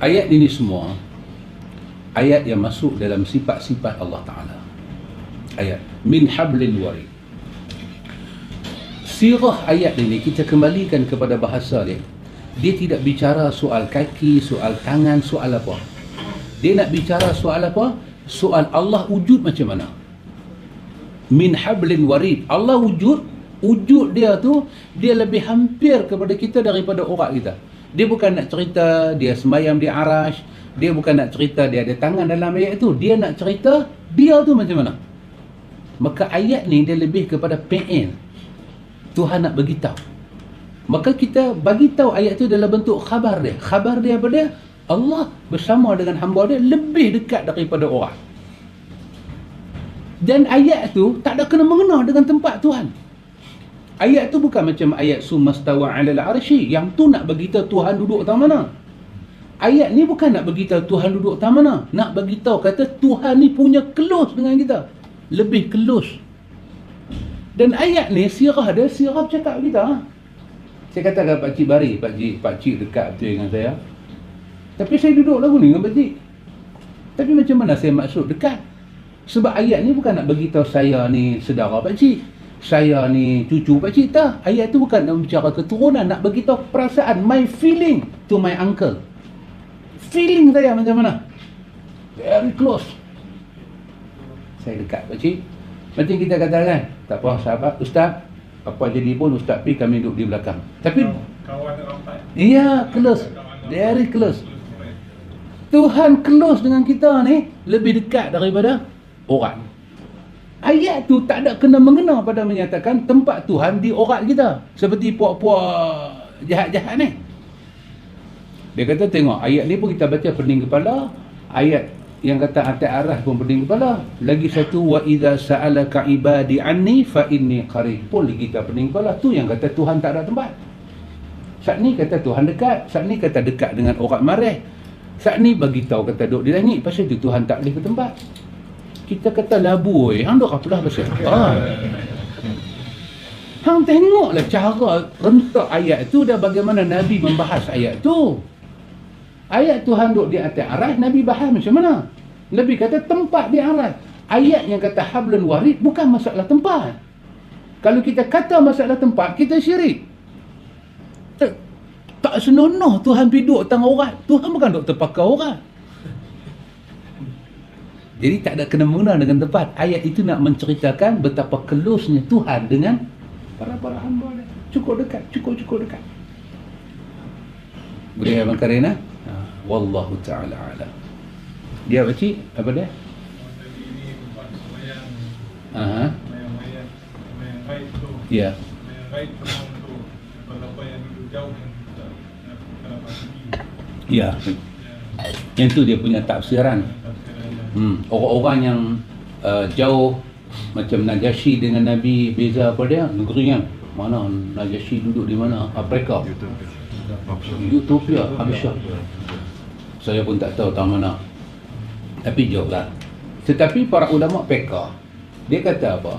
ayat ini semua ayat yang masuk dalam sifat-sifat Allah Ta'ala. Ayat min hablil warid sirah ayat ini kita kembalikan kepada bahasa dia. Dia tidak bicara soal kaki soal tangan soal apa. Dia nak bicara soal apa? Soal Allah wujud macam mana? Min hablin warid Allah wujud wujud dia tu dia lebih hampir kepada kita daripada orang kita dia bukan nak cerita dia sembahyang di arash. Dia bukan nak cerita dia ada tangan dalam ayat itu dia nak cerita dia tu macam mana? Maka ayat ni dia lebih kepada PN Tuhan nak bagi tahu maka kita bagi tahu ayat tu dalam bentuk khabar dia. Khabar dia apa dia? Allah bersama dengan hamba dia lebih dekat daripada orang. Dan ayat tu tak ada kena mengena dengan tempat Tuhan ayat tu bukan macam ayat sumastawa alal arsy yang tu nak bagi tahu Tuhan duduk tak mana. Ayat ni bukan nak bagi tahu Tuhan duduk tak mana. Nak bagi tahu kata Tuhan ni punya close dengan kita. Lebih close dan ayat ni sirah dia sirah cakap kita ha? saya katakan Pak Cik Bari Pak Cik, Pak Cik dekat betul dengan saya. Tapi saya duduk lagu ni dengan Pak Cik. Tapi macam mana saya maksud dekat? Sebab ayat ni bukan nak bagi tahu saya ni saudara Pak Cik saya ni cucu Pak Cik tak. Ayat tu bukan nak bicara keturunan nak bagi tahu perasaan my feeling to my uncle. Feeling saya macam mana? Very close. Saya dekat Pak Cik. Macam kita katakan tak apa sahabat. Ustaz apa jadi pun ustaz pi kami duduk di belakang. Tapi kawan ramai iya close. Very close. Tuhan close dengan kita ni lebih dekat daripada orang ayat tu tak ada kena mengena pada menyatakan tempat Tuhan di orang kita. Seperti puak-puak jahat-jahat ni. Dia kata tengok ayat ni pun kita baca pening kepala. Ayat yang kata atas arah pun pening kepala. Lagi satu wa idza sa'alaka ibadi anni fa inni qarib. Pun lagi kita pening kepala. Tu yang kata Tuhan tak ada tempat. Saat ni kata Tuhan dekat. Saat ni kata dekat dengan orang marah saat ni bagi tahu kata duduk di langit. Pasal tu Tuhan tak boleh ke tempat kita kata labu oi hang dok apa dah pasal ha hang tengoklah cara rentak ayat tu dan bagaimana nabi membahas ayat tu Ayat Tuhan duduk di atas aras, Nabi bahas macam mana? Nabi kata tempat di aras. Ayat yang kata hablun warid bukan masalah tempat. Kalau kita kata masalah tempat, kita syirik. Tak, tak senonoh Tuhan duduk tengah orang. Tuhan bukan duduk terpakai orang. Jadi tak ada kena mengena dengan tempat. Ayat itu nak menceritakan betapa kelusnya Tuhan dengan para-para hamba dia. Cukup dekat, cukup-cukup dekat. Boleh Abang Karina? Ha, Wallahu ta'ala alam. Dia apa? Apa dia? Aha. Ya. Ya. Yang tu dia punya tafsiran. Hmm. Orang-orang yang uh, jauh macam Najasyi dengan Nabi beza apa dia? Negeri yang mana Najasyi duduk di mana? Afrika. Utopia, Habsyah. Saya pun tak tahu tak mana. Tapi jauh lah. Tetapi para ulama peka, dia kata apa?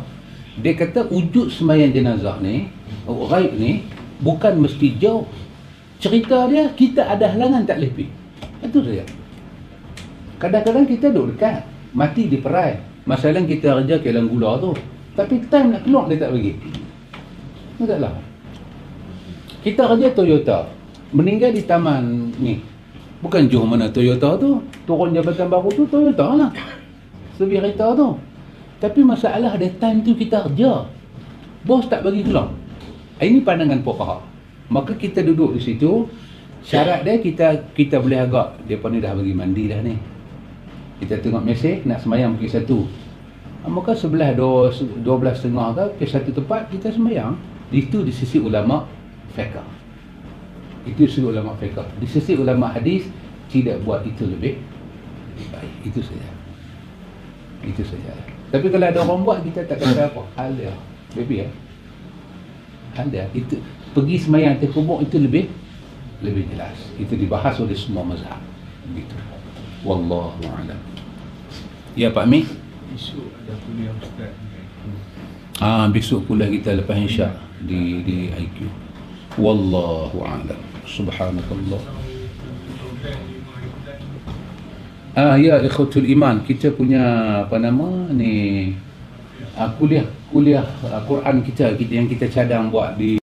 Dia kata wujud semayang jenazah ni, gaib ni, bukan mesti jauh. Cerita dia, kita ada halangan tak pergi. Itu saja. Kadang-kadang kita duduk dekat, mati di perai. Masalah kita kerja kelang gula tu. Tapi time nak keluar dia tak bagi. Taklah. Kita kerja Toyota. Meninggal di taman ni. Bukan Johor mana Toyota tu. Turun jabatan baru tu Toyota lah. Sebi kereta tu. Tapi masalah ada time tu kita kerja. Bos tak bagi keluar. Ini pandangan fuqaha. Maka kita duduk di situ. Syarat dia kita kita boleh agak dia pun dah bagi mandi dah ni. Kita tengok mesej nak semayang pergi satu. Maka sebelah dua, dua belas setengah ke ke satu tempat kita semayang. Itu di sisi ulama fiqh. Itu sisi ulama fiqh. Di sisi ulama hadis tidak buat itu lebih baik. Itu saja. Itu saja. Tapi kalau ada orang buat kita tak kata apa. Hal dia. Baby ya. Hal dia. Itu pergi semayang atas kubur itu lebih lebih jelas. Itu dibahas oleh semua mazhab. Begitu. Wallahu a'lam. Ya Pak Mi. Esok ada kuliah ustaz Ah besok kuliah kita lepas insya di di IQ. Wallahu a'lam. Subhanakallah. Lima Ah ya ikhwatul iman kita punya apa nama ni ah, kuliah kuliah ah, Quran kita kita yang kita cadang buat di